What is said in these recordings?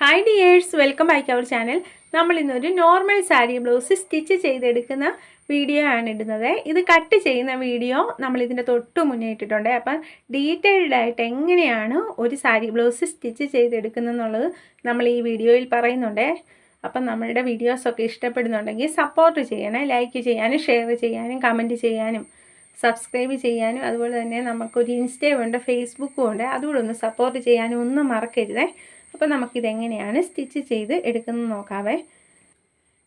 Hi dears welcome back our channel നമ്മൾ ഇന്നൊരു normal sari blouse stitch ചെയ്തെടുക്കുന്ന വീഡിയോ ആണ് ഇടുന്നത്. ഇത് കട്ട് ചെയ്യുന്ന വീഡിയോ നമ്മൾ ഇതിന്റെ തൊട്ട് മുന്നേ ഇട്ടിട്ടുണ്ട്. അപ്പം ഡീറ്റെയിൽഡ് ആയിട്ട് എങ്ങനെയാണ് ഒരു സാരി ബ്ലൗസ് സ്റ്റിച്ച് ചെയ്തെടുക്കുന്നതെന്നുള്ളത് നമ്മൾ ഈ വീഡിയോയിൽ പറയുന്നുണ്ട്. അപ്പം നമ്മളുടെ വീഡിയോസൊക്കെ ഇഷ്ടപ്പെടുന്നുണ്ടെങ്കിൽ സപ്പോർട്ട് ചെയ്യണേ ലൈക്ക് ചെയ്യാനും ഷെയർ ചെയ്യാനും കമന്റ് ചെയ്യാനും സബ്സ്ക്രൈബ് ചെയ്യാനും അതുപോലെ തന്നെ നമുക്കൊരു ഇൻസ്റ്റയും ഉണ്ട് ഫേസ്ബുക്കും ഉണ്ട്. അതുകൂടെ ഒന്ന് സപ്പോർട്ട് ചെയ്യാനും ഒന്നും മറക്കരുതേ. അപ്പോൾ നമുക്കിതെങ്ങനെയാണ് സ്റ്റിച്ച് ചെയ്ത് എടുക്കുന്നത് നോക്കാവേ.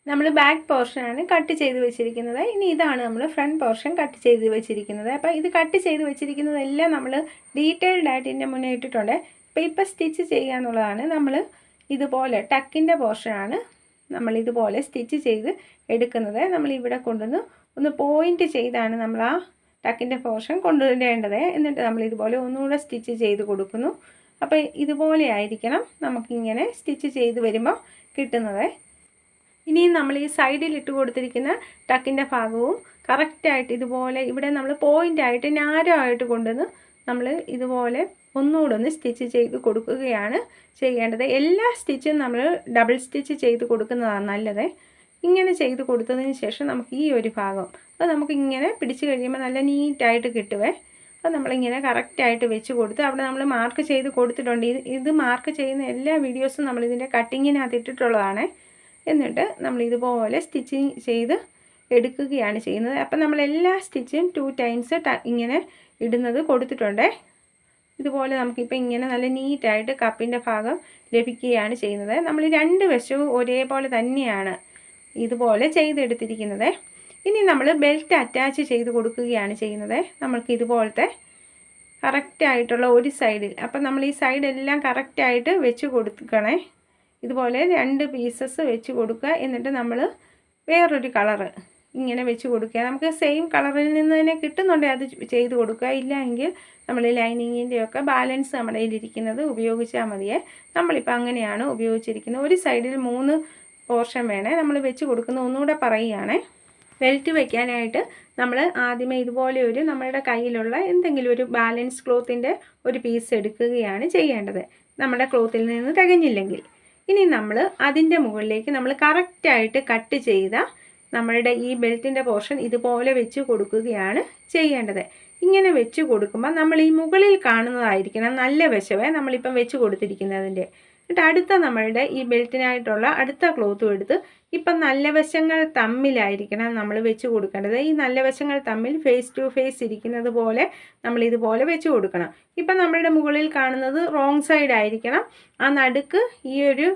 നമ്മൾ ബാക്ക് പോർഷനാണ് കട്ട് ചെയ്ത് വെച്ചിരിക്കുന്നത്. ഇനി ഇതാണ് നമ്മൾ ഫ്രണ്ട് പോർഷൻ കട്ട് ചെയ്ത് വെച്ചിരിക്കുന്നത്. അപ്പോൾ ഇത് കട്ട് ചെയ്ത് വെച്ചിരിക്കുന്നതെല്ലാം നമ്മൾ ഡീറ്റെയിൽഡ് ആയിട്ട് ഇതിന്റെ മുന്നേ ഇട്ടിട്ടുണ്ട്. അപ്പോൾ ഇപ്പം സ്റ്റിച്ച് ചെയ്യുക എന്നുള്ളതാണ് നമ്മൾ ഇതുപോലെ ടക്കിന്റെ പോർഷനാണ് നമ്മൾ ഇതുപോലെ സ്റ്റിച്ച് ചെയ്ത് എടുക്കുന്നത്. നമ്മൾ ഇവിടെ കൊണ്ടുവന്ന് ഒന്ന് പോയിന്റ് ചെയ്താണ് നമ്മൾ ആ ടക്കിന്റെ പോർഷൻ കൊണ്ടുവരേണ്ടത്. എന്നിട്ട് നമ്മൾ ഇതുപോലെ ഒന്നുകൂടെ സ്റ്റിച്ച് ചെയ്ത് കൊടുക്കുന്നു. അപ്പോൾ ഇതുപോലെ ആയിരിക്കണം നമുക്കിങ്ങനെ സ്റ്റിച്ച് ചെയ്ത് വരുമ്പോൾ കിട്ടുന്നത്. ഇനിയും നമ്മൾ ഈ സൈഡിൽ ഇട്ട് കൊടുത്തിരിക്കുന്ന ടക്കിന്റെ ഭാഗവും കറക്റ്റായിട്ട് ഇതുപോലെ ഇവിടെ നമ്മൾ പോയിന്റായിട്ട് നാരോ ആയിട്ട് കൊണ്ടുവന്ന് നമ്മൾ ഇതുപോലെ ഒന്നുകൂടെ ഒന്ന് സ്റ്റിച്ച് ചെയ്ത് കൊടുക്കുകയാണ് ചെയ്യേണ്ടത്. എല്ലാ സ്റ്റിച്ചും നമ്മൾ ഡബിൾ സ്റ്റിച്ച് ചെയ്ത് കൊടുക്കുന്നതാണ് നല്ലത്. ഇങ്ങനെ ചെയ്ത് കൊടുത്തതിന് ശേഷം നമുക്ക് ഈ ഒരു ഭാഗം അത് നമുക്കിങ്ങനെ പിടിച്ച് കഴിയുമ്പോൾ നല്ല നീറ്റായിട്ട് കിട്ടുവേ. അപ്പോൾ നമ്മളിങ്ങനെ കറക്റ്റായിട്ട് വെച്ച് കൊടുത്ത് അവിടെ നമ്മൾ മാർക്ക് ചെയ്ത് കൊടുത്തിട്ടുണ്ട്. ഇത് ഇത് മാർക്ക് ചെയ്യുന്ന എല്ലാ വീഡിയോസും നമ്മളിതിന്റെ കട്ടിങ്ങിനകത്ത് ഇട്ടിട്ടുള്ളതാണ്. എന്നിട്ട് നമ്മൾ ഇതുപോലെ സ്റ്റിച്ചിങ് ചെയ്ത് എടുക്കുകയാണ് ചെയ്യുന്നത്. അപ്പം നമ്മൾ എല്ലാ സ്റ്റിച്ചും ടു ടൈംസ് ഇങ്ങനെ ഇടുന്നത് കൊടുത്തിട്ടുണ്ട്. ഇതുപോലെ നമുക്കിപ്പോൾ ഇങ്ങനെ നല്ല നീറ്റായിട്ട് കപ്പിന്റെ ഭാഗം ലഭിക്കുകയാണ് ചെയ്യുന്നത്. നമ്മൾ രണ്ട് വശവും ഒരേപോലെ തന്നെയാണ് ഇതുപോലെ ചെയ്തെടുത്തിരിക്കുന്നത്. ഇനി നമ്മൾ ബെൽറ്റ് അറ്റാച്ച് ചെയ്ത് കൊടുക്കുകയാണ് ചെയ്യുന്നത്. നമ്മൾക്ക് ഇതുപോലത്തെ കറക്റ്റായിട്ടുള്ള ഒരു സൈഡിൽ അപ്പം നമ്മൾ ഈ സൈഡെല്ലാം കറക്റ്റായിട്ട് വെച്ച് കൊടുക്കണേ. ഇതുപോലെ രണ്ട് പീസസ് വെച്ച് കൊടുക്കുക. എന്നിട്ട് നമ്മൾ വേറൊരു കളറ് ഇങ്ങനെ വെച്ച് കൊടുക്കുക. നമുക്ക് സെയിം കളറിൽ നിന്ന് തന്നെ കിട്ടുന്നുണ്ടെങ്കിൽ അത് ചെയ്ത് കൊടുക്കുക. ഇല്ല എങ്കിൽ നമ്മൾ ലൈനിങ്ങിന്റെയൊക്കെ ബാലൻസ് നമ്മുടെ കയ്യിലിരിക്കുന്നത് ഉപയോഗിച്ചാൽ മതിയേ. നമ്മളിപ്പോൾ അങ്ങനെയാണ് ഉപയോഗിച്ചിരിക്കുന്നത്. ഒരു സൈഡിൽ മൂന്ന് പോർഷൻ വേണേ. നമ്മൾ വെച്ച് കൊടുക്കുന്ന ഒന്നുകൂടെ പറയുകയാണേ. ബെൽറ്റ് വയ്ക്കാനായിട്ട് നമ്മൾ ആദ്യമേ ഇതുപോലെ ഒരു നമ്മളുടെ കയ്യിലുള്ള എന്തെങ്കിലും ഒരു ബാലൻസ് ക്ലോത്തിന്റെ ഒരു പീസ് എടുക്കുകയാണ് ചെയ്യേണ്ടത്. നമ്മുടെ ക്ലോത്തിൽ നിന്ന് തികഞ്ഞില്ലെങ്കിൽ. ഇനി നമ്മൾ അതിന്റെ മുകളിലേക്ക് നമ്മൾ കറക്റ്റായിട്ട് കട്ട് ചെയ്ത നമ്മളുടെ ഈ ബെൽറ്റിന്റെ പോർഷൻ ഇതുപോലെ വെച്ച് കൊടുക്കുകയാണ് ചെയ്യേണ്ടത്. ഇങ്ങനെ വെച്ച് കൊടുക്കുമ്പോൾ നമ്മൾ ഈ മുകളിൽ കാണുന്നതായിരിക്കണം നല്ല വശവേ നമ്മളിപ്പം വെച്ച് കൊടുത്തിരിക്കുന്നതിന്റെ. എന്നിട്ട് അടുത്ത നമ്മളുടെ ഈ ബെൽറ്റിനായിട്ടുള്ള അടുത്ത ക്ലോത്തും എടുത്ത് ഇപ്പം നല്ല വശങ്ങൾ തമ്മിലായിരിക്കണം നമ്മൾ വെച്ച് കൊടുക്കേണ്ടത്. ഈ നല്ല വശങ്ങൾ തമ്മിൽ ഫേസ് ടു ഫേസ് ഇരിക്കുന്നത് പോലെ നമ്മൾ ഇതുപോലെ വെച്ച് കൊടുക്കണം. ഇപ്പം നമ്മളുടെ മുകളിൽ കാണുന്നത് റോങ് സൈഡ് ആയിരിക്കണം. ആ നടുക്ക് ഈ ഒരു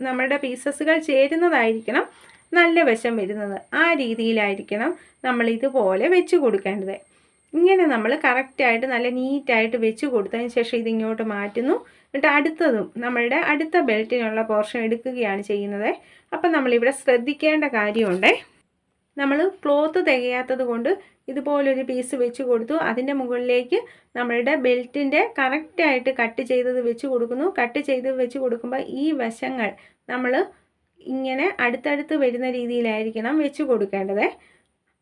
നമ്മളുടെ പീസസുകൾ ചേരുന്നതായിരിക്കണം നല്ല വശം വരുന്നത്. ആ രീതിയിലായിരിക്കണം നമ്മൾ ഇതുപോലെ വെച്ച് കൊടുക്കേണ്ടത്. ഇങ്ങനെ നമ്മൾ കറക്റ്റായിട്ട് നല്ല നീറ്റായിട്ട് വെച്ച് കൊടുത്തതിന് ശേഷം ഇതിങ്ങോട്ട് മാറ്റുന്നു. എന്നിട്ട് അടുത്തതും നമ്മളുടെ അടുത്ത ബെൽറ്റിനുള്ള പോർഷൻ എടുക്കുകയാണ് ചെയ്യുന്നത്. അപ്പം നമ്മളിവിടെ ശ്രദ്ധിക്കേണ്ട കാര്യമുണ്ട്. നമ്മൾ ക്ലോത്ത് തികയാത്തത് കൊണ്ട് ഇതുപോലൊരു പീസ് വെച്ച് കൊടുത്തു. അതിന്റെ മുകളിലേക്ക് നമ്മളുടെ ബെൽറ്റിന്റെ കറക്റ്റായിട്ട് കട്ട് ചെയ്തത് വെച്ച് കൊടുക്കുന്നു. കട്ട് ചെയ്ത് വെച്ച് കൊടുക്കുമ്പോൾ ഈ വശങ്ങൾ നമ്മൾ ഇങ്ങനെ അടുത്തടുത്ത് വരുന്ന രീതിയിലായിരിക്കണം വെച്ച് കൊടുക്കേണ്ടത്.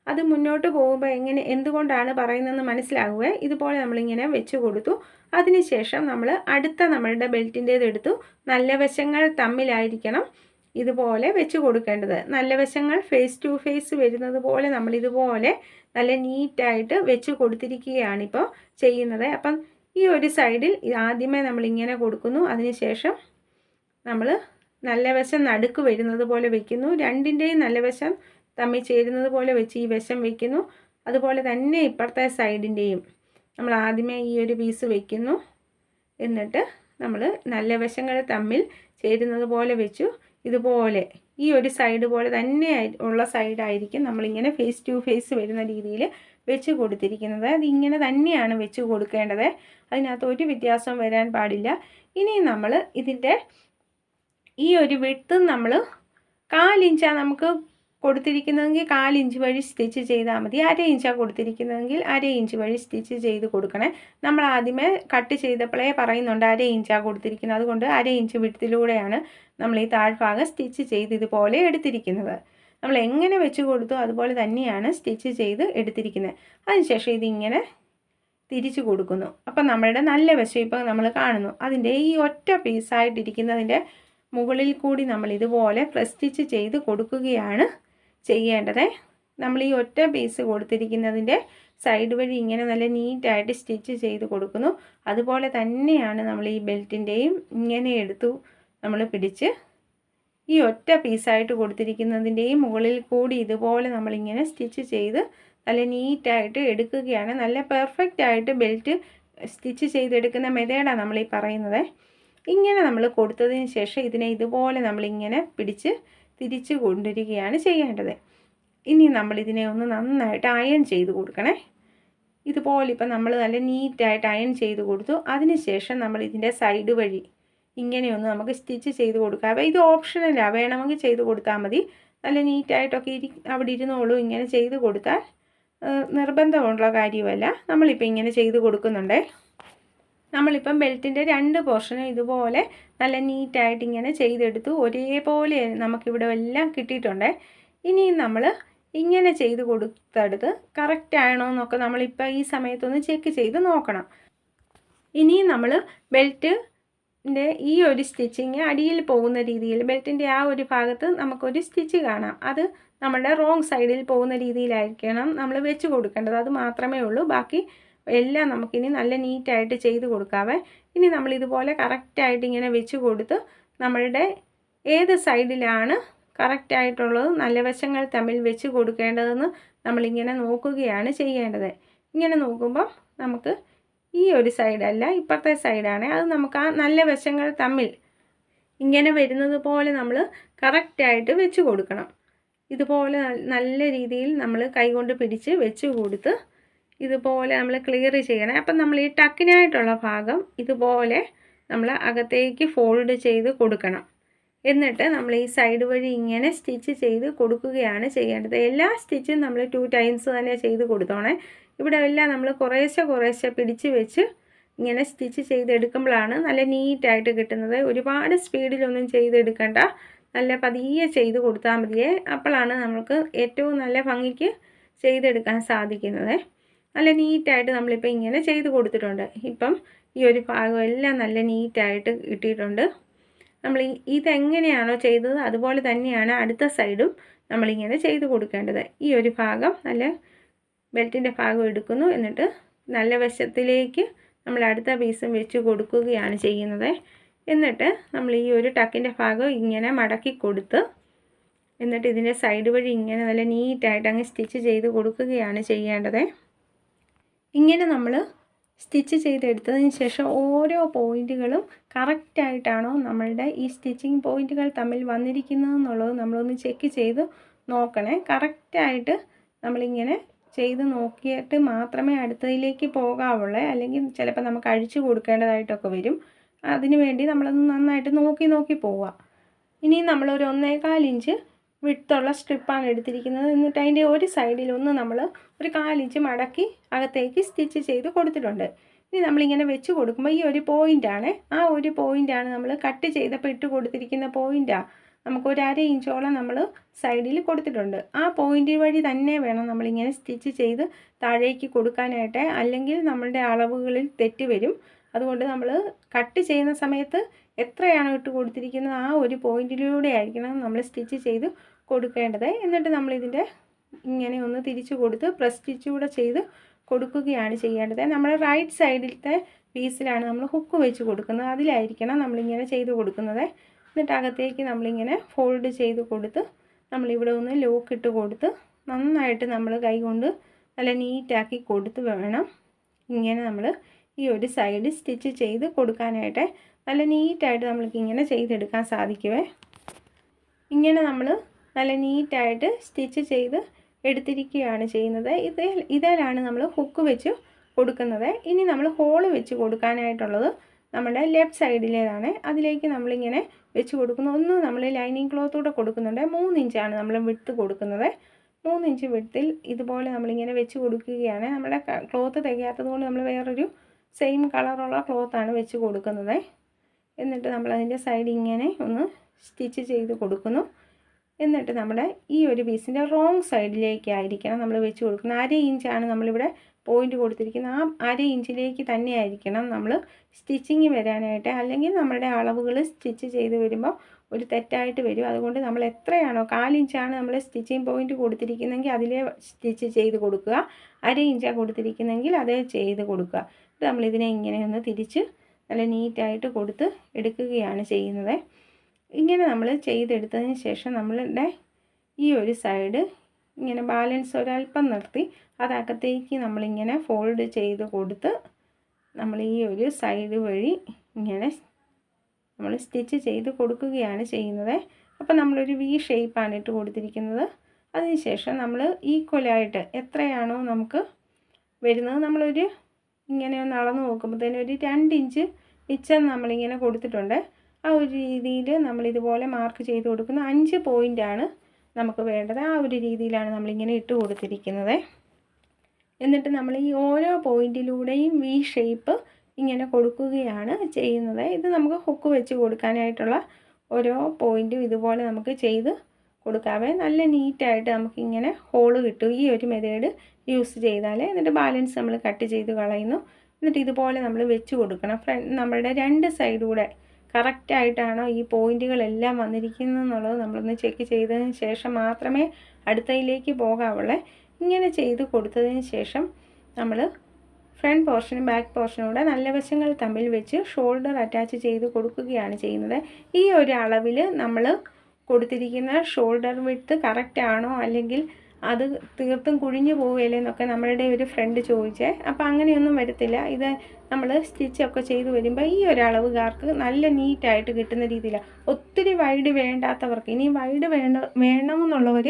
അത് മുന്നോട്ട് പോകുമ്പോൾ എങ്ങനെ എന്തുകൊണ്ടാണ് പറയുന്നതെന്ന് മനസ്സിലാകുക ഇതുപോലെ നമ്മളിങ്ങനെ വെച്ച് കൊടുത്തു. അതിനുശേഷം നമ്മൾ അടുത്ത നമ്മളുടെ ബെൽറ്റിന്റേത് എടുത്തു. നല്ല വശങ്ങൾ തമ്മിലായിരിക്കണം ഇതുപോലെ വെച്ച് കൊടുക്കേണ്ടത്. നല്ല വശങ്ങൾ ഫേസ് ടു ഫേസ് വരുന്നത് പോലെ നമ്മൾ ഇതുപോലെ നല്ല നീറ്റായിട്ട് വെച്ച് കൊടുത്തിരിക്കുകയാണിപ്പോൾ ചെയ്യുന്നത്. അപ്പം ഈ ഒരു സൈഡിൽ ആദ്യമേ നമ്മളിങ്ങനെ കൊടുക്കുന്നു. അതിനുശേഷം നമ്മൾ നല്ല വശം നടുക്ക് വരുന്നത് പോലെ വെക്കുന്നു. രണ്ടിന്റെയും നല്ല വശം തമ്മിൽ ചേരുന്നത് പോലെ വെച്ച് ഈ വശം വയ്ക്കുന്നു അതുപോലെ തന്നെ ഇപ്പുറത്തെ സൈഡിന്റെയും നമ്മൾ ആദ്യമേ ഈ ഒരു പീസ് വയ്ക്കുന്നു എന്നിട്ട് നമ്മൾ നല്ല വശങ്ങൾ തമ്മിൽ ചേരുന്നത് പോലെ വെച്ചു. ഇതുപോലെ ഈ ഒരു സൈഡ് പോലെ തന്നെ ഉള്ള സൈഡായിരിക്കും നമ്മളിങ്ങനെ ഫേസ് ടു ഫേസ് വരുന്ന രീതിയിൽ വെച്ച് കൊടുത്തിരിക്കുന്നത്. അതിങ്ങനെ തന്നെയാണ് വെച്ച് കൊടുക്കേണ്ടത്. അതിനകത്ത് ഒരു വ്യത്യാസം വരാൻ പാടില്ല. ഇനി നമ്മൾ ഇതിന്റെ ഈ ഒരു വിട്ട് നമ്മൾ കാലിഞ്ചാണ് നമുക്ക് കൊടുത്തിരിക്കുന്നതെങ്കിൽ കാലിഞ്ച് വഴി സ്റ്റിച്ച് ചെയ്താൽ മതി. അര ഇഞ്ചാണ് കൊടുത്തിരിക്കുന്നതെങ്കിൽ അര ഇഞ്ച് വഴി സ്റ്റിച്ച് ചെയ്ത് കൊടുക്കണേ. നമ്മൾ ആദ്യമേ കട്ട് ചെയ്തപ്പോഴേ പറയുന്നുണ്ട് അര ഇഞ്ചാണ് കൊടുത്തിരിക്കുന്നത്. അതുകൊണ്ട് അര ഇഞ്ച് വിടത്തിലൂടെയാണ് നമ്മൾ ഈ താഴ്ഭാഗം സ്റ്റിച്ച് ചെയ്ത് ഇതുപോലെ എടുത്തിരിക്കുന്നത്. നമ്മൾ എങ്ങനെ വെച്ച് കൊടുത്തു അതുപോലെ തന്നെയാണ് സ്റ്റിച്ച് ചെയ്ത് എടുത്തിരിക്കുന്നത്. അതിനുശേഷം ഇതിങ്ങനെ തിരിച്ചു കൊടുക്കുന്നു. അപ്പം നമ്മളുടെ നല്ല വശം ഇപ്പം നമ്മൾ കാണുന്നു. അതിന്റെ ഈ ഒറ്റ പീസായിട്ടിരിക്കുന്നതിന്റെ മുകളിൽ കൂടി നമ്മൾ ഇതുപോലെ പ്രസ്റ്റിച്ച് ചെയ്ത് കൊടുക്കുകയാണ് ചെയ്യേണ്ടത്. നമ്മൾ ഈ ഒറ്റ പീസ് കൊടുത്തിരിക്കുന്നതിന്റെ സൈഡ് വഴി ഇങ്ങനെ നല്ല നീറ്റായിട്ട് സ്റ്റിച്ച് ചെയ്ത് കൊടുക്കുന്നു. അതുപോലെ തന്നെയാണ് നമ്മൾ ഈ ബെൽറ്റിന്റെയും ഇങ്ങനെ എടുത്തു നമ്മൾ പിടിച്ച് ഈ ഒറ്റ പീസായിട്ട് കൊടുത്തിരിക്കുന്നതിന്റെയും മുകളിൽ കൂടി ഇതുപോലെ നമ്മളിങ്ങനെ സ്റ്റിച്ച് ചെയ്ത് നല്ല നീറ്റായിട്ട് എടുക്കുകയാണ്. നല്ല പെർഫെക്റ്റ് ആയിട്ട് ബെൽറ്റ് സ്റ്റിച്ച് ചെയ്തെടുക്കുന്ന മെതേഡാണ് നമ്മളീ പറയുന്നത്. ഇങ്ങനെ നമ്മൾ കൊടുത്തതിന് ശേഷം ഇതിനെ ഇതുപോലെ നമ്മളിങ്ങനെ പിടിച്ച് തിരിച്ച് കൊണ്ടുവരികയാണ് ചെയ്യേണ്ടത്. ഇനി നമ്മൾ ഇതിനെ ഒന്ന് നന്നായിട്ട് അയൺ ചെയ്ത് കൊടുക്കണേ. ഇതുപോലെ ഇപ്പം നമ്മൾ നല്ല നീറ്റായിട്ട് അയൺ ചെയ്ത് കൊടുത്തു. അതിന് ശേഷം നമ്മൾ ഇതിന്റെ സൈഡ് വഴി ഇങ്ങനെയൊന്ന് നമുക്ക് സ്റ്റിച്ച് ചെയ്ത് കൊടുക്കാം. ഇത് ഓപ്ഷനല്ല വേണമെങ്കിൽ ചെയ്ത് കൊടുത്താൽ മതി. നല്ല നീറ്റായിട്ടൊക്കെ ഇരി അവിടെ ഇരുന്നോളൂ. ഇങ്ങനെ ചെയ്ത് കൊടുത്താൽ നിർബന്ധമുള്ള കാര്യമല്ല. നമ്മളിപ്പോൾ ഇങ്ങനെ ചെയ്ത് കൊടുക്കുന്നുണ്ട്. നമ്മളിപ്പം ബെൽറ്റിന്റെ രണ്ട് പോർഷനും ഇതുപോലെ നല്ല നീറ്റായിട്ട് ഇങ്ങനെ ചെയ്തെടുത്തു. ഒരേപോലെ നമുക്കിവിടെ എല്ലാം കിട്ടിയിട്ടുണ്ട്. ഇനിയും നമ്മൾ ഇങ്ങനെ ചെയ്ത് കൊടുത്തെടുത്ത് കറക്റ്റ് ആണോ എന്നൊക്കെ നമ്മളിപ്പോൾ ഈ സമയത്തൊന്ന് ചെക്ക് ചെയ്ത് നോക്കണം. ഇനിയും നമ്മൾ ബെൽറ്റ് ന്റെ ഈ ഒരു സ്റ്റിച്ചിങ് അടിയിൽ പോകുന്ന രീതിയിൽ ബെൽറ്റിന്റെ ആ ഒരു ഭാഗത്ത് നമുക്കൊരു സ്റ്റിച്ച് കാണാം. അത് നമ്മുടെ റോങ് സൈഡിൽ പോകുന്ന രീതിയിലായിരിക്കണം നമ്മൾ വെച്ച് കൊടുക്കേണ്ടത്. അത് മാത്രമേ ഉള്ളൂ. ബാക്കി എല്ലാം നമുക്കിനി നല്ല നീറ്റായിട്ട് ചെയ്ത് കൊടുക്കാവേ. ഇനി നമ്മൾ ഇതുപോലെ കറക്റ്റായിട്ട് ഇങ്ങനെ വെച്ച് കൊടുത്ത് നമ്മളുടെ ഏത് സൈഡിലാണ് കറക്റ്റായിട്ടുള്ളത് നല്ല വശങ്ങൾ തമ്മിൽ വെച്ച് കൊടുക്കേണ്ടതെന്ന് നമ്മളിങ്ങനെ നോക്കുകയാണ് ചെയ്യേണ്ടത്. ഇങ്ങനെ നോക്കുമ്പം നമുക്ക് ഈ ഒരു സൈഡല്ല ഇപ്പുറത്തെ സൈഡാണ്. അത് നമുക്ക് ആ നല്ല വശങ്ങൾ തമ്മിൽ ഇങ്ങനെ വരുന്നത് പോലെ നമ്മൾ കറക്റ്റായിട്ട് വെച്ച് കൊടുക്കണം. ഇതുപോലെ നല്ല രീതിയിൽ നമ്മൾ കൈകൊണ്ട് പിടിച്ച് വെച്ച് കൊടുത്ത് ഇതുപോലെ നമ്മൾ ക്ലിയർ ചെയ്യണേ. അപ്പം നമ്മൾ ഈ ടക്കിനായിട്ടുള്ള ഭാഗം ഇതുപോലെ നമ്മൾ അകത്തേക്ക് ഫോൾഡ് ചെയ്ത് കൊടുക്കണം. എന്നിട്ട് നമ്മൾ ഈ സൈഡ് വഴി ഇങ്ങനെ സ്റ്റിച്ച് ചെയ്ത് കൊടുക്കുകയാണ് ചെയ്യേണ്ടത്. എല്ലാ സ്റ്റിച്ചും നമ്മൾ ടു ടൈംസ് തന്നെ ചെയ്ത് കൊടുത്തോണേ. ഇവിടെ എല്ലാം നമ്മൾ കുറേശ്ശെ കുറേശ്ശെ പിടിച്ച് വെച്ച് ഇങ്ങനെ സ്റ്റിച്ച് ചെയ്തെടുക്കുമ്പോഴാണ് നല്ല നീറ്റായിട്ട് കിട്ടുന്നത്. ഒരുപാട് സ്പീഡിലൊന്നും ചെയ്തെടുക്കണ്ട. നല്ല പതിയെ ചെയ്ത് കൊടുത്താൽ മതിയേ. അപ്പോഴാണ് നമുക്ക് ഏറ്റവും നല്ല ഭംഗിക്ക് ചെയ്തെടുക്കാൻ സാധിക്കുന്നത്. നല്ല നീറ്റായിട്ട് നമ്മളിപ്പോൾ ഇങ്ങനെ ചെയ്ത് കൊടുത്തിട്ടുണ്ട്. ഇപ്പം ഈ ഒരു ഭാഗം എല്ലാം നല്ല നീറ്റായിട്ട് കിട്ടിയിട്ടുണ്ട്. നമ്മൾ ഇതെങ്ങനെയാണോ ചെയ്തത് അതുപോലെ തന്നെയാണ് അടുത്ത സൈഡും നമ്മളിങ്ങനെ ചെയ്ത് കൊടുക്കേണ്ടത്. ഈ ഒരു ഭാഗം നല്ല ബെൽറ്റിന്റെ ഭാഗം എടുക്കുന്നു. എന്നിട്ട് നല്ല വശത്തിലേക്ക് നമ്മൾ അടുത്ത പീസും വെച്ച് കൊടുക്കുകയാണ് ചെയ്യുന്നത്. എന്നിട്ട് നമ്മൾ ഈ ഒരു ടക്കിന്റെ ഭാഗം ഇങ്ങനെ മടക്കി കൊടുത്ത് എന്നിട്ട് ഇതിന്റെ സൈഡ് വഴി ഇങ്ങനെ നല്ല നീറ്റായിട്ട് അങ്ങ് സ്റ്റിച്ച് ചെയ്ത് കൊടുക്കുകയാണ് ചെയ്യേണ്ടത്. ഇങ്ങനെ നമ്മൾ സ്റ്റിച്ച് ചെയ്തെടുത്തതിന് ശേഷം ഓരോ പോയിന്റുകളും കറക്റ്റായിട്ടാണോ നമ്മളുടെ ഈ സ്റ്റിച്ചിങ് പോയിന്റുകൾ തമ്മിൽ വന്നിരിക്കുന്നത് എന്നുള്ളത് നമ്മളൊന്ന് ചെക്ക് ചെയ്ത് നോക്കണേ. കറക്റ്റായിട്ട് നമ്മളിങ്ങനെ ചെയ്ത് നോക്കിയിട്ട് മാത്രമേ അടുത്തതിലേക്ക് പോകാവുള്ളൂ. അല്ലെങ്കിൽ ചിലപ്പോൾ നമുക്ക് അഴിച്ചു കൊടുക്കേണ്ടതായിട്ടൊക്കെ വരും. അതിനു വേണ്ടി നമ്മളൊന്ന് നന്നായിട്ട് നോക്കി നോക്കി പോവുക ഇനി നമ്മളൊരു ഒന്നേകാൽ ഇഞ്ച് വിട്ടുള്ള സ്ട്രിപ്പാണ് എടുത്തിരിക്കുന്നത്. എന്നിട്ട് അതിന്റെ ഒരു സൈഡിൽ ഒന്ന് നമ്മൾ ഒരു കാലിഞ്ച് മടക്കി അകത്തേക്ക് സ്റ്റിച്ച് ചെയ്ത് കൊടുത്തിട്ടുണ്ട്. ഇനി നമ്മളിങ്ങനെ വെച്ച് കൊടുക്കുമ്പോൾ ഈ ഒരു പോയിന്റാണ് ആ ഒരു പോയിന്റാണ് നമ്മൾ കട്ട് ചെയ്തപ്പോൾ ഇട്ട് കൊടുത്തിരിക്കുന്ന പോയിന്റാണ് നമുക്ക് ഒരു അര ഇഞ്ചോളം നമ്മൾ സൈഡിൽ കൊടുത്തിട്ടുണ്ട്. ആ പോയിന്റ് വഴി തന്നെ വേണം നമ്മളിങ്ങനെ സ്റ്റിച്ച് ചെയ്ത് താഴേക്ക് കൊടുക്കാനായിട്ട്. അല്ലെങ്കിൽ നമ്മളുടെ അളവുകളിൽ തെറ്റ് വരും. അതുകൊണ്ട് നമ്മൾ കട്ട് ചെയ്യുന്ന സമയത്ത് എത്രയാണോ ഇട്ട് കൊടുത്തിരിക്കുന്നത് ആ ഒരു പോയിന്റിലൂടെ ആയിരിക്കണം നമ്മൾ സ്റ്റിച്ച് ചെയ്ത് കൊടുക്കേണ്ടത്. എന്നിട്ട് നമ്മളിതിന്റെ ഇങ്ങനെ ഒന്ന് തിരിച്ചു കൊടുത്ത് പ്രസ് സ്റ്റിച്ച് കൂടെ ചെയ്ത് കൊടുക്കുകയാണ് ചെയ്യേണ്ടത്. നമ്മുടെ റൈറ്റ് സൈഡിലത്തെ പീസിലാണ് നമ്മൾ ഹുക്ക് വെച്ച് കൊടുക്കുന്നത്. അതിലായിരിക്കണം നമ്മളിങ്ങനെ ചെയ്ത് കൊടുക്കുന്നത്. എന്നിട്ട് അകത്തേക്ക് നമ്മളിങ്ങനെ ഫോൾഡ് ചെയ്ത് കൊടുത്ത് നമ്മളിവിടെ ഒന്ന് ലോക്ക് ഇട്ട് കൊടുത്ത് നന്നായിട്ട് നമ്മൾ കൈ കൊണ്ട് നല്ല നീറ്റാക്കി കൊടുത്ത് വേണം ഇങ്ങനെ നമ്മൾ ഈ ഒരു സൈഡ് സ്റ്റിച്ച് ചെയ്ത് കൊടുക്കാനായിട്ട്. നല്ല നീറ്റായിട്ട് നമ്മൾക്ക് ഇങ്ങനെ ചെയ്തെടുക്കാൻ സാധിക്കുമേ ഇങ്ങനെ നമ്മൾ നല്ല നീറ്റായിട്ട് സ്റ്റിച്ച് ചെയ്ത് എടുത്തിരിക്കുകയാണ് ചെയ്യുന്നത്. ഇത് ഇതിലാണ് നമ്മൾ ഹുക്ക് വെച്ച് കൊടുക്കുന്നത്. ഇനി നമ്മൾ ഹോൾ വെച്ച് കൊടുക്കാനായിട്ടുള്ളത് നമ്മുടെ ലെഫ്റ്റ് സൈഡിലേതാണ്. അതിലേക്ക് നമ്മളിങ്ങനെ വെച്ച് കൊടുക്കുന്നു. ഒന്ന് നമ്മൾ ലൈനിങ് ക്ലോത്തൂടെ കൊടുക്കുന്നുണ്ട്. മൂന്ന് ഇഞ്ചാണ് നമ്മൾ വിട്ട് കൊടുക്കുന്നത്. മൂന്ന് ഇഞ്ച് വിട്ടിൽ ഇതുപോലെ നമ്മളിങ്ങനെ വെച്ച് കൊടുക്കുകയാണ്. നമ്മുടെ ക്ലോത്ത് തികയാത്തത് കൊണ്ട് നമ്മൾ വേറൊരു സെയിം കളറുള്ള ക്ലോത്താണ് വെച്ച് കൊടുക്കുന്നത്. എന്നിട്ട് നമ്മൾ അതിന്റെ സൈഡ് ഇങ്ങനെ ഒന്ന് സ്റ്റിച്ച് ചെയ്ത് കൊടുക്കുന്നു. എന്നിട്ട് നമ്മുടെ ഈ ഒരു പീസിന്റെ റോങ് സൈഡിലേക്കായിരിക്കണം നമ്മൾ വെച്ച് കൊടുക്കുന്നത്. അര ഇഞ്ചാണ് നമ്മളിവിടെ പോയിന്റ് കൊടുത്തിരിക്കുന്നത്. ആ അര ഇഞ്ചിലേക്ക് തന്നെയായിരിക്കണം നമ്മൾ സ്റ്റിച്ചിങ് വരാനായിട്ട്. അല്ലെങ്കിൽ നമ്മുടെ അളവുകൾ സ്റ്റിച്ച് ചെയ്ത് വരുമ്പോൾ ഒരു തെറ്റായിട്ട് വരും. അതുകൊണ്ട് നമ്മൾ എത്രയാണോ കാലിഞ്ചാണ് നമ്മൾ സ്റ്റിച്ചിങ് പോയിന്റ് കൊടുത്തിരിക്കുന്നതെങ്കിൽ അതിലേ സ്റ്റിച്ച് ചെയ്ത് കൊടുക്കുക. അര ഇഞ്ചാണ് കൊടുത്തിരിക്കുന്നതെങ്കിൽ അതേ ചെയ്ത് കൊടുക്കുക. ഇത് നമ്മളിതിനെ ഇങ്ങനെ ഒന്ന് തിരിച്ച് നല്ല നീറ്റായിട്ട് കൊടുത്ത് എടുക്കുകയാണ് ചെയ്യുന്നത്. ഇങ്ങനെ നമ്മൾ ചെയ്തെടുത്തതിന് ശേഷം നമ്മളുടെ ഈ ഒരു സൈഡ് ഇങ്ങനെ ബാലൻസ് ഒരല്പം നിർത്തി അതകത്തേക്ക് നമ്മളിങ്ങനെ ഫോൾഡ് ചെയ്ത് കൊടുത്ത് നമ്മൾ ഈ ഒരു സൈഡ് വഴി ഇങ്ങനെ നമ്മൾ സ്റ്റിച്ച് ചെയ്ത് കൊടുക്കുകയാണ് ചെയ്യുന്നത്. അപ്പോൾ നമ്മളൊരു വി ഷേപ്പാണ് ഇട്ട് കൊടുത്തിരിക്കുന്നത്. അതിനുശേഷം നമ്മൾ ഈക്വലായിട്ട് എത്രയാണോ നമുക്ക് വരുന്നത് നമ്മളൊരു ഇങ്ങനെ ഒന്ന് അളന്ന് നോക്കുമ്പോഴത്തേനും ഒരു രണ്ട് ഇഞ്ച് മിച്ചം നമ്മളിങ്ങനെ കൊടുത്തിട്ടുണ്ട്. ആ ഒരു രീതിയിൽ നമ്മളിതുപോലെ മാർക്ക് ചെയ്ത് കൊടുക്കുന്ന അഞ്ച് പോയിന്റാണ് നമുക്ക് വേണ്ടത്. ആ ഒരു രീതിയിലാണ് നമ്മളിങ്ങനെ ഇട്ട് കൊടുത്തിരിക്കുന്നത്. എന്നിട്ട് നമ്മൾ ഈ ഓരോ പോയിന്റിലൂടെയും വി ഷേപ്പ് ഇങ്ങനെ കൊടുക്കുകയാണ് ചെയ്യുന്നത്. ഇത് നമുക്ക് ഹുക്ക് വെച്ച് കൊടുക്കാനായിട്ടുള്ള ഓരോ പോയിന്റും ഇതുപോലെ നമുക്ക് ചെയ്ത് കൊടുക്കാവേ. നല്ല നീറ്റായിട്ട് നമുക്കിങ്ങനെ ഹോൾ കിട്ടും. ഈ ഒരു മെതേഡ് യൂസ് ചെയ്താൽ എന്നിട്ട് ബാലൻസ് നമ്മൾ കട്ട് ചെയ്ത് കളയുന്നു. എന്നിട്ട് ഇതുപോലെ നമ്മൾ വെച്ച് കൊടുക്കണം. ഫ്രണ്ട് നമ്മളുടെ രണ്ട് സൈഡൂടെ കറക്റ്റായിട്ടാണോ ഈ പോയിന്റുകളെല്ലാം വന്നിരിക്കുന്നത് എന്നുള്ളത് നമ്മളൊന്ന് ചെക്ക് ചെയ്തതിന് ശേഷം മാത്രമേ അടുത്തതിലേക്ക് പോകാവുള്ളേ ഇങ്ങനെ ചെയ്ത് കൊടുത്തതിന് ശേഷം നമ്മൾ ഫ്രണ്ട് പോർഷനും ബാക്ക് പോർഷനും കൂടെ നല്ല വശങ്ങൾ തമ്മിൽ വെച്ച് ഷോൾഡർ അറ്റാച്ച് ചെയ്ത് കൊടുക്കുകയാണ് ചെയ്യുന്നത്. ഈ ഒരു അളവിൽ നമ്മൾ കൊടുത്തിരിക്കുന്ന ഷോൾഡർ വിട്ട് കറക്റ്റ് ആണോ അല്ലെങ്കിൽ അത് തീർത്തും കുഴിഞ്ഞു പോവുകയല്ലേ എന്നൊക്കെ നമ്മളുടെ ഒരു ഫ്രണ്ട് ചോദിച്ചേ. അപ്പോൾ അങ്ങനെയൊന്നും വരത്തില്ല. ഇത് നമ്മൾ സ്റ്റിച്ചൊക്കെ ചെയ്ത് വരുമ്പോൾ ഈ ഒരു അളവുകാർക്ക് നല്ല നീറ്റായിട്ട് കിട്ടുന്ന രീതിയിലാണ് ഒത്തിരി വൈഡ് വേണ്ടാത്തവർക്ക് ഇനി വൈഡ് വേണ്ട വേണമെന്നുള്ളവർ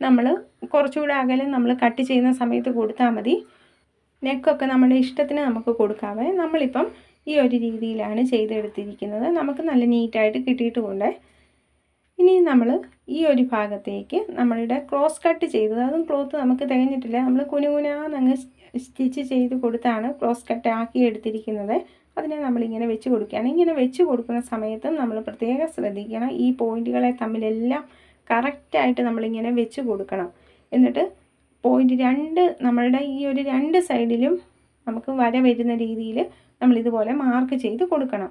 നമ്മൾ കുറച്ചുകൂടെ അകലെ നമ്മൾ കട്ട് ചെയ്യുന്ന സമയത്ത് കൊടുത്താൽ മതി. നെക്കൊക്കെ നമ്മുടെ ഇഷ്ടത്തിന് നമുക്ക് കൊടുക്കാമേ നമ്മളിപ്പം ഈ ഒരു രീതിയിലാണ് ചെയ്തെടുത്തിരിക്കുന്നത്. നമുക്ക് നല്ല നീറ്റായിട്ട് കിട്ടിയിട്ടുമുണ്ട്. ഇനി നമ്മൾ ഈ ഒരു ഭാഗത്തേക്ക് നമ്മളുടെ ക്രോസ് കട്ട് ചെയ്തത്. അതും ക്ലോത്ത് നമുക്ക് തികഞ്ഞിട്ടില്ല. നമ്മൾ കുനുകുനാന്നങ്ങ് സ്റ്റിച്ച് ചെയ്ത് കൊടുത്താണ് ക്രോസ് കട്ട് ആക്കി എടുത്തിരിക്കുന്നത്. അതിനെ നമ്മളിങ്ങനെ വെച്ച് കൊടുക്കുകയാണ്. ഇങ്ങനെ വെച്ച് കൊടുക്കുന്ന സമയത്തും നമ്മൾ പ്രത്യേകം ശ്രദ്ധിക്കണം. ഈ പോയിന്റുകളെ തമ്മിലെല്ലാം കറക്റ്റായിട്ട് നമ്മളിങ്ങനെ വെച്ച് കൊടുക്കണം. എന്നിട്ട് പോയിന്റ് രണ്ട് നമ്മളുടെ ഈ ഒരു രണ്ട് സൈഡിലും നമുക്ക് വര വരുന്ന രീതിയിൽ നമ്മളിതുപോലെ മാർക്ക് ചെയ്ത് കൊടുക്കണം.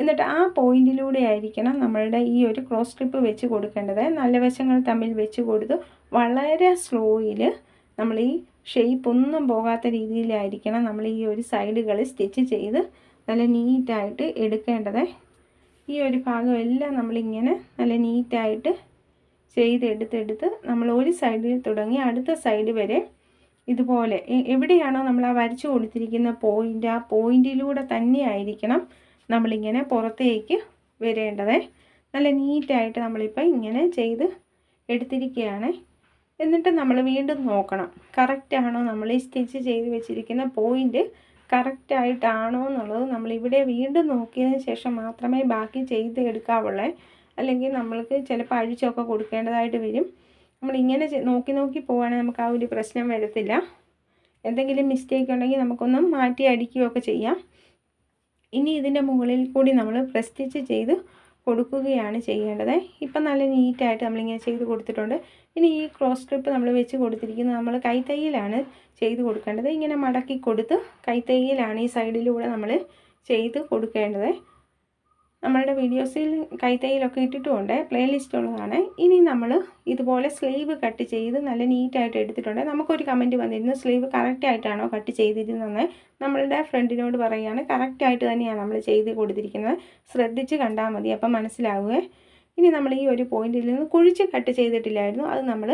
എന്നിട്ട് ആ പോയിന്റിലൂടെ ആയിരിക്കണം നമ്മളുടെ ഈ ഒരു ക്രോസ് സ്ട്രിപ്പ് വെച്ച് കൊടുക്കേണ്ടത്. നല്ല വശങ്ങൾ തമ്മിൽ വെച്ച് കൊടുത്ത് വളരെ സ്ലോയിൽ നമ്മൾ ഈ ഷെയ്പ്പ് ഒന്നും പോകാത്ത രീതിയിലായിരിക്കണം നമ്മൾ ഈ ഒരു സൈഡുകൾ സ്റ്റിച്ച് ചെയ്ത് നല്ല നീറ്റായിട്ട് എടുക്കേണ്ടത്. ഈ ഒരു ഭാഗം എല്ലാം നമ്മളിങ്ങനെ നല്ല നീറ്റായിട്ട് ചെയ്തെടുത്തെടുത്ത് നമ്മൾ ഒരു സൈഡിൽ തുടങ്ങി അടുത്ത സൈഡ് വരെ ഇതുപോലെ. എവിടെയാണോ നമ്മൾ ആ വരച്ചു കൊടുത്തിരിക്കുന്ന പോയിന്റ് ആ പോയിന്റിലൂടെ തന്നെ ആയിരിക്കണം നമ്മളിങ്ങനെ പുറത്തേക്ക് വരേണ്ടത്. നല്ല നീറ്റായിട്ട് നമ്മളിപ്പോൾ ഇങ്ങനെ ചെയ്ത് എടുത്തിരിക്കുകയാണ്. എന്നിട്ട് നമ്മൾ വീണ്ടും നോക്കണം. കറക്റ്റാണോ നമ്മൾ ഈ സ്റ്റിച്ച് ചെയ്ത് വെച്ചിരിക്കുന്ന പോയിന്റ് കറക്റ്റായിട്ടാണോ എന്നുള്ളത് നമ്മളിവിടെ വീണ്ടും നോക്കിയതിന് ശേഷം മാത്രമേ ബാക്കി ചെയ്ത് എടുക്കാവുള്ളേ. അല്ലെങ്കിൽ നമ്മൾക്ക് ചിലപ്പോൾ അഴിച്ചൊക്കെ കൊടുക്കേണ്ടതായിട്ട് വരും. നമ്മളിങ്ങനെ നോക്കി നോക്കി പോവുകയാണെങ്കിൽ നമുക്ക് ആ ഒരു പ്രശ്നം വരത്തില്ല. എന്തെങ്കിലും മിസ്റ്റേക്ക് ഉണ്ടെങ്കിൽ നമുക്കൊന്ന് മാറ്റി അടിക്കുകയൊക്കെ ചെയ്യാം. ഇനി ഇതിന്റെ മുകളിൽ കൂടി നമ്മൾ പ്രസ്റ്റിച്ച് ചെയ്ത് കൊടുക്കുകയാണ് ചെയ്യേണ്ടത്. ഇപ്പം നല്ല നീറ്റായിട്ട് നമ്മളിങ്ങനെ ചെയ്ത് കൊടുത്തിട്ടുണ്ട്. ഇനി ഈ ക്രോസ് സ്ട്രിപ്പ് നമ്മൾ വെച്ച് കൊടുത്തിരിക്കുന്നത് നമ്മൾ കൈത്തയ്യിലാണ് ചെയ്ത് കൊടുക്കേണ്ടത്. ഇങ്ങനെ മടക്കി കൊടുത്ത് കൈത്തയ്യിലാണ് ഈ സൈഡിലൂടെ നമ്മൾ ചെയ്ത് കൊടുക്കേണ്ടത്. നമ്മളുടെ വീഡിയോസിൽ കൈത്തൈയിലൊക്കെ ഇട്ടിട്ടുമുണ്ട്. പ്ലേലിസ്റ്റ് ഉള്ളതാണ്. ഇനി നമ്മൾ ഇതുപോലെ സ്ലീവ് കട്ട് ചെയ്ത് നല്ല നീറ്റായിട്ട് എടുത്തിട്ടുണ്ട്. നമുക്കൊരു കമന്റ് വന്നിരുന്നു സ്ലീവ് കറക്റ്റായിട്ടാണോ കട്ട് ചെയ്തിരുന്നതെന്ന്? നമ്മളുടെ ഫ്രണ്ടിനോട് പറയുകയാണ് കറക്റ്റായിട്ട് തന്നെയാണ് നമ്മൾ ചെയ്ത് കൊടുത്തിരിക്കുന്നത്. ശ്രദ്ധിച്ച് കണ്ടാൽ മതി അപ്പം മനസ്സിലാവുക ഇനി നമ്മൾ ഈ ഒരു പോയിന്റിൽ നിന്ന് കുഴിച്ച് കട്ട് ചെയ്തിട്ടില്ലായിരുന്നു. അത് നമ്മൾ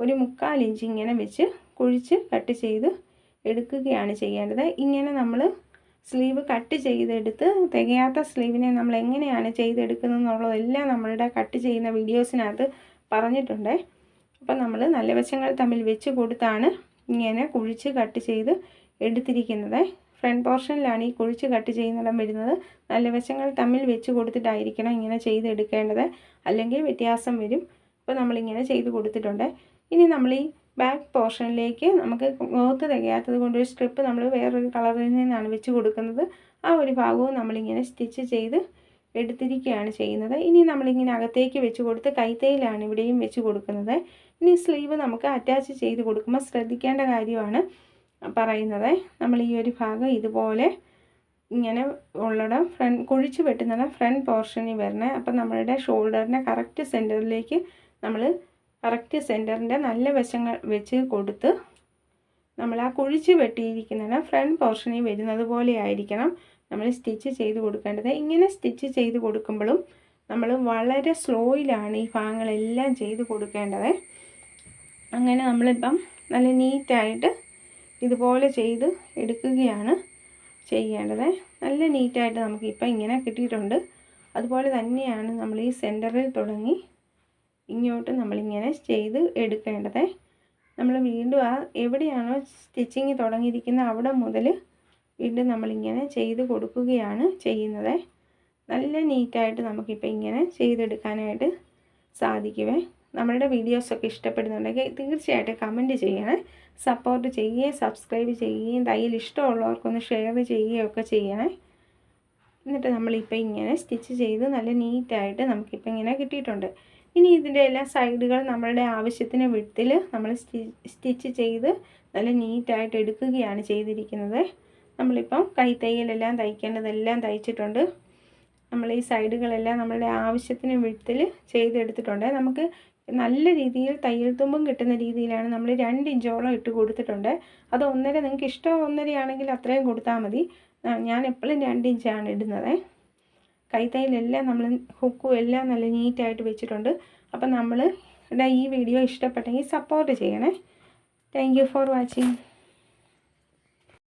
ഒരു മുക്കാൽ ഇഞ്ച് ഇങ്ങനെ വെച്ച് കുഴിച്ച് കട്ട് ചെയ്ത് എടുക്കുകയാണ് ചെയ്യേണ്ടത്. ഇങ്ങനെ നമ്മൾ സ്ലീവ് കട്ട് ചെയ്തെടുത്ത് തികയാത്ത സ്ലീവിനെ നമ്മൾ എങ്ങനെയാണ് ചെയ്തെടുക്കുന്നത് എന്നുള്ളതെല്ലാം നമ്മളുടെ കട്ട് ചെയ്യുന്ന വീഡിയോസിനകത്ത് പറഞ്ഞിട്ടുണ്ട്. അപ്പം നമ്മൾ നല്ല വശങ്ങൾ തമ്മിൽ വെച്ച് കൊടുത്താണ് ഇങ്ങനെ കുഴിച്ച് കട്ട് ചെയ്ത് എടുത്തിരിക്കുന്നത്. ഫ്രണ്ട് പോർഷനിലാണ് ഈ കുഴിച്ച് കട്ട് ചെയ്യുന്നിടം വരുന്നത്. നല്ല വശങ്ങൾ തമ്മിൽ വെച്ച് കൊടുത്തിട്ടായിരിക്കണം ഇങ്ങനെ ചെയ്തെടുക്കേണ്ടത്. അല്ലെങ്കിൽ വ്യത്യാസം വരും. അപ്പോൾ നമ്മളിങ്ങനെ ചെയ്ത് കൊടുത്തിട്ടുണ്ട്. ഇനി നമ്മൾ ഈ ബാക്ക് പോർഷനിലേക്ക് നമുക്ക് ക്ലോത്ത് തികയാത്തത് കൊണ്ട് ഒരു സ്ട്രിപ്പ് നമ്മൾ വേറൊരു കളറിൽ നിന്നാണ് വെച്ച് കൊടുക്കുന്നത്. ആ ഒരു ഭാഗവും നമ്മളിങ്ങനെ സ്റ്റിച്ച് ചെയ്ത് എടുത്തിരിക്കുകയാണ് ചെയ്യുന്നത്. ഇനി നമ്മളിങ്ങനെ അകത്തേക്ക് വെച്ച് കൊടുത്ത് കൈത്തയിലാണ് ഇവിടെയും വെച്ച് കൊടുക്കുന്നത്. ഇനി സ്ലീവ് നമുക്ക് അറ്റാച്ച് ചെയ്ത് കൊടുക്കുമ്പോൾ ശ്രദ്ധിക്കേണ്ട കാര്യമാണ് പറയുന്നത്. നമ്മൾ ഈ ഒരു ഭാഗം ഇതുപോലെ ഇങ്ങനെ ഉള്ളടം ഫ്രണ്ട് കുഴിച്ച് വെട്ടുന്നിടം ഫ്രണ്ട് പോർഷനിൽ വരണേ. അപ്പം നമ്മളുടെ ഷോൾഡറിന്റെ കറക്റ്റ് സെന്ററിലേക്ക് നമ്മൾ കറക്റ്റ് സെന്ററിന്റെ നല്ല വശങ്ങൾ വെച്ച് കൊടുത്ത് നമ്മൾ ആ കുഴിച്ച് വെട്ടിയിരിക്കുന്നതിന് ഫ്രണ്ട് പോർഷനിൽ വരുന്നത് പോലെ ആയിരിക്കണം നമ്മൾ സ്റ്റിച്ച് ചെയ്ത് കൊടുക്കേണ്ടത്. ഇങ്ങനെ സ്റ്റിച്ച് ചെയ്ത് കൊടുക്കുമ്പോഴും നമ്മൾ വളരെ സ്ലോയിലാണ് ഈ ഭാഗങ്ങളെല്ലാം ചെയ്ത് കൊടുക്കേണ്ടത്. അങ്ങനെ നമ്മളിപ്പം നല്ല നീറ്റായിട്ട് ഇതുപോലെ ചെയ്ത് എടുക്കുകയാണ് ചെയ്യേണ്ടത്. നല്ല നീറ്റായിട്ട് നമുക്കിപ്പം ഇങ്ങനെ കിട്ടിയിട്ടുണ്ട്. അതുപോലെ തന്നെയാണ് നമ്മൾ ഈ സെന്ററിൽ തുടങ്ങി ഇങ്ങോട്ട് നമ്മളിങ്ങനെ ചെയ്ത് എടുക്കേണ്ടത്. നമ്മൾ വീണ്ടും ആ എവിടെയാണോ സ്റ്റിച്ചിങ് തുടങ്ങിയിരിക്കുന്നത് അവിടെ മുതൽ വീണ്ടും നമ്മളിങ്ങനെ ചെയ്ത് കൊടുക്കുകയാണ് ചെയ്യുന്നത്. നല്ല നീറ്റായിട്ട് നമുക്കിപ്പോൾ ഇങ്ങനെ ചെയ്തെടുക്കാനായിട്ട് സാധിക്കുമേ നമ്മളുടെ വീഡിയോസൊക്കെ ഇഷ്ടപ്പെടുന്നുണ്ടെങ്കിൽ തീർച്ചയായിട്ടും കമന്റ് ചെയ്യണേ. സപ്പോർട്ട് ചെയ്യുകയും സബ്സ്ക്രൈബ് ചെയ്യുകയും തയ്യൽ ഇഷ്ടമുള്ളവർക്കൊന്ന് ഷെയർ ചെയ്യുകയൊക്കെ ചെയ്യണേ. എന്നിട്ട് നമ്മളിപ്പോൾ ഇങ്ങനെ സ്റ്റിച്ച് ചെയ്ത് നല്ല നീറ്റായിട്ട് നമുക്കിപ്പോൾ ഇങ്ങനെ കിട്ടിയിട്ടുണ്ട്. ഇനി ഇതിന്റെ എല്ലാ സൈഡുകൾ നമ്മളുടെ ആവശ്യത്തിന് വിട്ടിൽ നമ്മൾ സ്റ്റിച്ച് ചെയ്ത് നല്ല നീറ്റായിട്ട് എടുക്കുകയാണ് ചെയ്തിരിക്കുന്നത്. നമ്മളിപ്പം കൈത്തയ്യലെല്ലാം തയ്ക്കേണ്ടതെല്ലാം തയ്ച്ചിട്ടുണ്ട്. നമ്മൾ ഈ സൈഡുകളെല്ലാം നമ്മളുടെ ആവശ്യത്തിന് വിട്ടിൽ ചെയ്തെടുത്തിട്ടുണ്ട്. നമുക്ക് നല്ല രീതിയിൽ തയ്യൽ തുമ്പും കിട്ടുന്ന രീതിയിലാണ് നമ്മൾ രണ്ട് ഇഞ്ചോളം ഇട്ട് കൊടുത്തിട്ടുണ്ട്. അത് ഒന്നര നിങ്ങൾക്ക് ഇഷ്ടം ഒന്നരയാണെങ്കിൽ അത്രയും കൊടുത്താൽ മതി. ഞാൻ എപ്പോഴും രണ്ട് ഇഞ്ചാണ് ഇടുന്നത്. കൈത്തയ്യലെല്ലാം നമ്മൾ ഹുക്കും എല്ലാം നല്ല നീറ്റായിട്ട് വെച്ചിട്ടുണ്ട്. അപ്പം നമ്മൾ ഈ വീഡിയോ ഇഷ്ടപ്പെട്ടെങ്കിൽ സപ്പോർട്ട് ചെയ്യണേ. Thank for watching